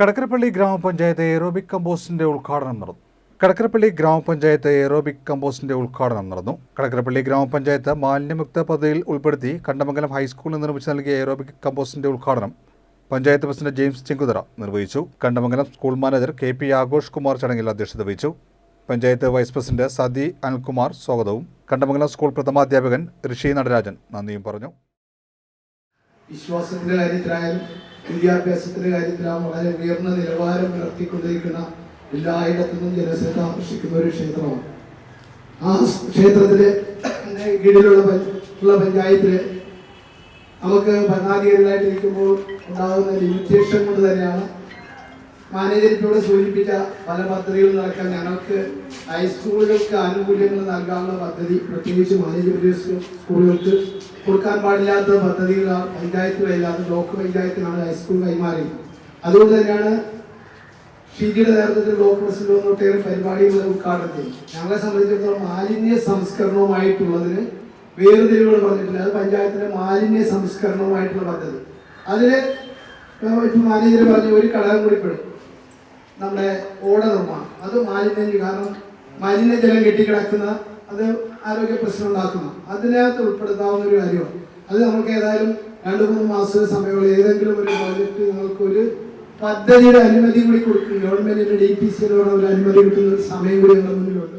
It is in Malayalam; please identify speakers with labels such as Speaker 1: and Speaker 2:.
Speaker 1: കടക്കരപ്പള്ളി ഗ്രാമപഞ്ചായത്ത് എയറോബിക് കമ്പോസ്റ്റിന്റെ ഉദ്ഘാടനം നടന്നു. കടക്കരപ്പള്ളി ഗ്രാമപഞ്ചായത്ത് എയറോബിക് കമ്പോസ്റ്റിന്റെ ഉദ്ഘാടനം നടന്നു. കടക്കരപ്പള്ളി ഗ്രാമപഞ്ചായത്ത് മാലിന്യമുക്ത പദ്ധതിയിൽ ഉൾപ്പെടുത്തി കണ്ടമംഗലം ഹൈസ്കൂളിൽ നിർമ്മിച്ച് നൽകിയ എയറോബിക് കമ്പോസ്റ്റിന്റെ ഉദ്ഘാടനം പഞ്ചായത്ത് പ്രസിഡന്റ് ജെയിംസ് ചെങ്കുതറ നിർവഹിച്ചു. Kandamangalam school manager K P Aghosh Kumar ചടങ്ങിൽ അധ്യക്ഷത വഹിച്ചു. പഞ്ചായത്ത് വൈസ് പ്രസിഡന്റ് സതി അനിൽകുമാർ സ്വാഗതവും. കണ്ടമംഗലം സ്കൂൾ പ്രഥമാധ്യാപകൻ ഋഷി നടരാജൻ നന്ദിയും പറഞ്ഞു.
Speaker 2: വിശ്വാസത്തിന്റെ കാര്യത്തിലായാലും വിദ്യാഭ്യാസത്തിന്റെ കാര്യത്തിലായാലും വളരെ ഉയർന്ന നിലവാരം പുലർത്തിക്കൊണ്ടിരിക്കുന്ന എല്ലായിടത്തുനിന്നും ജനശ്രദ്ധ ആകർഷിക്കുന്ന ഒരു ക്ഷേത്രമാണ്. ആ ക്ഷേത്രത്തിലെ കീഴിലുള്ള ഉള്ള പഞ്ചായത്തിൽ നമുക്ക് ഭരണാധികാരികളായിട്ടിരിക്കുമ്പോൾ ഉണ്ടാകുന്ന ലിമിറ്റേഷൻ കൊണ്ട് തന്നെയാണ് മാനേജർ സൂചിപ്പിച്ച പല പദ്ധതികളും നടക്കാൻ ഞങ്ങൾക്ക് ഹൈസ്കൂളുകൾക്ക് ആനുകൂല്യങ്ങൾ നൽകാനുള്ള പദ്ധതി പ്രത്യേകിച്ച് മാനേജ്മെന്റ് സ്കൂളുകൾക്ക് കൊടുക്കാൻ പാടില്ലാത്ത പദ്ധതികൾ പഞ്ചായത്തുകളില്ലാത്ത ബ്ലോക്ക് പഞ്ചായത്തിനാണ് ഹൈസ്കൂൾ കൈമാറി. അതുകൊണ്ട് തന്നെയാണ് ഷീജിയുടെ നേതൃത്വത്തിൽ ബ്ലോക്ക് പ്രസിഡന്റ് ഒട്ടേറെ പരിപാടികൾ ഉദ്ഘാടനം ചെയ്തു. ഞങ്ങളെ സംബന്ധിച്ചിടത്തോളം മാലിന്യ സംസ്കരണവുമായിട്ടുള്ളതിന് വേർതിരിവുകൾ പറഞ്ഞിട്ടില്ല. അത് പഞ്ചായത്തിലെ മാലിന്യ സംസ്കരണവുമായിട്ടുള്ള പദ്ധതി. അതിൽ മാനേജർ പറഞ്ഞു ഒരു ഘടകം കൂടി പെടും. നമ്മുടെ ഓട നിർമ്മാണം അത് മാലിന്യം കാരണം മലിനജലം കെട്ടിക്കിടക്കുന്ന അത് ആരോഗ്യ പ്രശ്നം ഉണ്ടാക്കുന്നു അതിനകത്ത് ഉൾപ്പെടുത്താവുന്ന ഒരു കാര്യമാണ്. അത് നമുക്ക് ഏതായാലും രണ്ട് മൂന്ന് മാസത്തെ സമയമുള്ള ഏതെങ്കിലും ഒരു പ്രോജക്റ്റ് നിങ്ങൾക്ക് ഒരു പദ്ധതിയുടെ അനുമതി കൂടി കൊടുക്കും. ഗവൺമെന്റിന്റെ ഡി പി സിയിലൂടെ ഒരു അനുമതി കിട്ടുന്ന ഒരു സമയം കൂടി നമ്മുടെ മുന്നിലുണ്ട്.